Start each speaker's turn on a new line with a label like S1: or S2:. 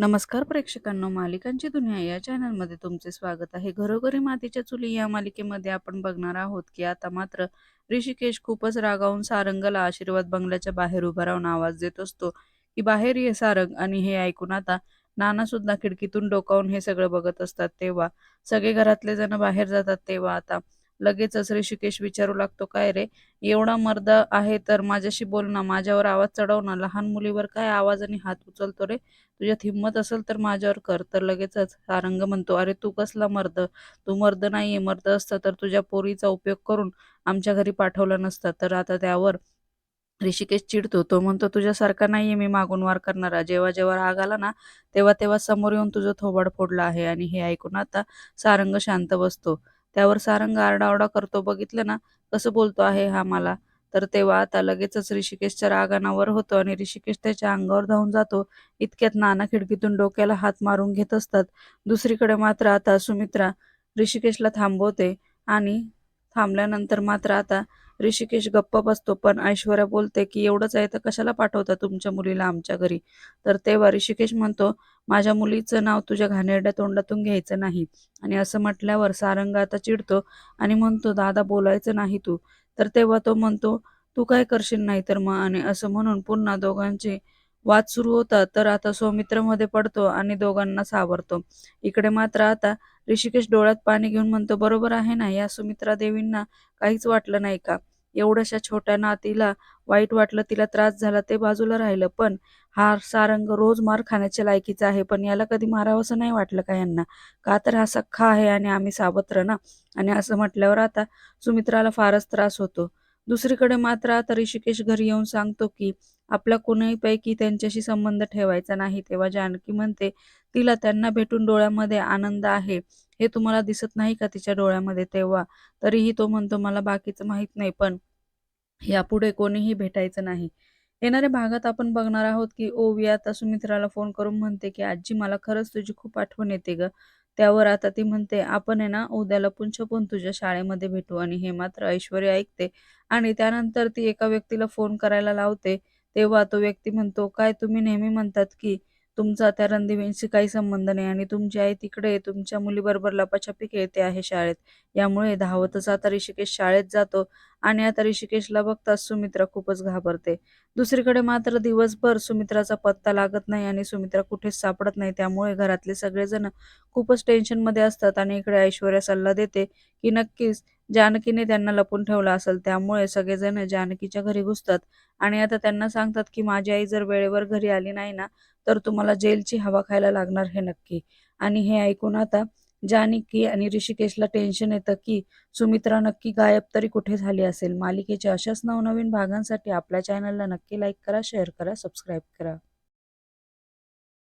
S1: नमस्कार प्रेक्षकांनो मालिकांची दुनिया या चॅनलमध्ये तुमचे स्वागत आहे. घरोघरी मातीच्या चुली या मालिकेमध्ये आपण बघणार आहोत की आता मात्र ऋषिकेश खूपच रागावून सारंगला आशीर्वाद बंगल्याच्या बाहेर उभा राहून आवाज देत असतो की बाहेर ये सारंग आणि हे ऐकून आता नाना सुद्धा खिडकीतून डोकावून हे सगळं बघत असतात तेव्हा. सगळे घरातले जण बाहेर जातात तेव्हा आता लगेचच ऋषिकेश विचारू लागतो काय रे? एवढा मर्द आहे तर माझ्याशी बोल ना माझ्यावर आवाज चढव ना. लहान मुलीवर काय आवाज आणि हात उचलतो रे? तुझ्यात हिंमत असेल तर माझ्यावर कर. तर लगेचच सारंग म्हणतो अरे तू कसला मर्द? तू मर्द नाहीये. मर्द असता तर तुझ्या पोरीचा उपयोग करून आमच्या घरी पाठवलं नसता. तर आता त्यावर ऋषिकेश चिडतो. तो म्हणतो तुझ्यासारखा नाहीये मी मागून वार करणारा. जेव्हा जेव्हा राग आला ना तेव्हा तेव्हा समोर येऊन तुझं थोबाड फोडलं आहे. आणि हे ऐकून आता सारंग शांत बसतो. त्यावर सारंग आरडाओरडा करतो. बघितलं ना कसं बोलतो आहे हा मला. तर तेव्हा आता लगेचच ऋषिकेशच्या राग अनावर होतो आणि ऋषिकेश त्याच्या अंगावर धावून जातो. इतक्यात नाना खिडकीतून डोक्याला हात मारून घेत असतात. दुसरीकडे मात्र आता सुमित्रा ऋषिकेशला थांबवते आणि थांबल्यानंतर मात्र आता ऋषिकेश गप्प बसतो पण ऐश्वर्या बोलते की एवढंच आहे तर कशाला पाठवता तुमच्या मुलीला आमच्या घरी? तर तेव्हा ऋषिकेश म्हणतो माझ्या मुलीचं नाव तुझ्या घाणेरड्या तोंडातून घ्यायचं नाही. आणि असं म्हटल्यावर सारंग आता चिडतो आणि म्हणतो दादा बोलायचं नाही तू. तर तेव्हा तो म्हणतो तू काय करशील नाही तर मग? आणि असं म्हणून पुन्हा दोघांचे वाद सुरू होतात. तर आता सौमित्रमध्ये पडतो आणि दोघांना सावरतो. इकडे मात्र आता ऋषिकेश डोळ्यात पाणी घेऊन म्हणतो बरोबर आहे ना? या सुमित्रा देवींना काहीच वाटलं नाही का? एवढ्याशा छोट्या नातीला वाईट वाटलं तिला त्रास झाला ते बाजूला राहिलं. पण हा सारंग रोज मार खाण्याच्या लायकीचा आहे. पण याला कधी मारावं असं नाही वाटलं का यांना? का तर हा सख्खा आहे आणि आम्ही सावत्र ना? आणि असं म्हटल्यावर आता सुमित्राला फारच त्रास होतो. दुसरीकडे मात्र आता ऋषिकेश घरी येऊन सांगतो की आपल्या कोणाही पैकी त्यांच्याशी संबंध ठेवायचा नाही. तेव्हा जानकी म्हणते तिला त्यांना भेटून डोळ्यामध्ये आनंद आहे. हे तुम्हाला दिसत नाही का तिच्या डोळ्यामध्ये? तेव्हा तरीही तो म्हणतो मला बाकीचं माहीत नाही. पण यापुढे कोणीही भेटायचं नाही. येणाऱ्या भागात आपण बघणार आहोत की ओवी आता सुमित्राला फोन करून म्हणते की आजी मला खरंच तुझी खूप आठवण येते ग. त्यावर आता ती म्हणते आपण आहे ना उद्याला पुंछपून तुझ्या शाळेमध्ये भेटू. आणि हे मात्र ऐश्वर्या ऐकते आणि त्यानंतर ती एका व्यक्तीला फोन करायला लावते. तेव्हा तो व्यक्ती म्हणतो काय तुम्ही नेहमी म्हणतात की तुमचा त्या रणदेवींशी काही संबंध नाही आणि तुमची आई तिकडे तुमच्या मुलीबरोबर लपाछपी खेळते आहे शाळेत. यामुळे धावतच आता ऋषिकेश शाळेत जातो आणि आता ऋषिकेशला बघताच सुमित्रा खूपच घाबरते. दुसरीकडे मात्र दिवसभर सुमित्राचा पत्ता लागत नाही आणि सुमित्रा कुठेच सापडत नाही. त्यामुळे घरातले सगळेजण खूपच टेन्शनमध्ये असतात आणि इकडे ऐश्वर्या सल्ला देते की नक्कीच जानकीने त्यांना लपून ठेवलं असेल त्यामुळे सगळेजण जानकीच्या घरी घुसतात. आणि आता त्यांना सांगतात की माझी आई जर वेळेवर घरी आली नाही ना तर तुम्हाला जेलची हवा खायला लागणार हे नक्की. आणि हे ऐकून आता जानकी आणि ऋषिकेशला टेन्शन येतं की सुमित्रा नक्की गायब तरी कुठे झाली असेल? मालिकेच्या अशाच नवनवीन भागांसाठी आपल्या चॅनलला नक्की लाईक करा शेअर करा सबस्क्राईब करा.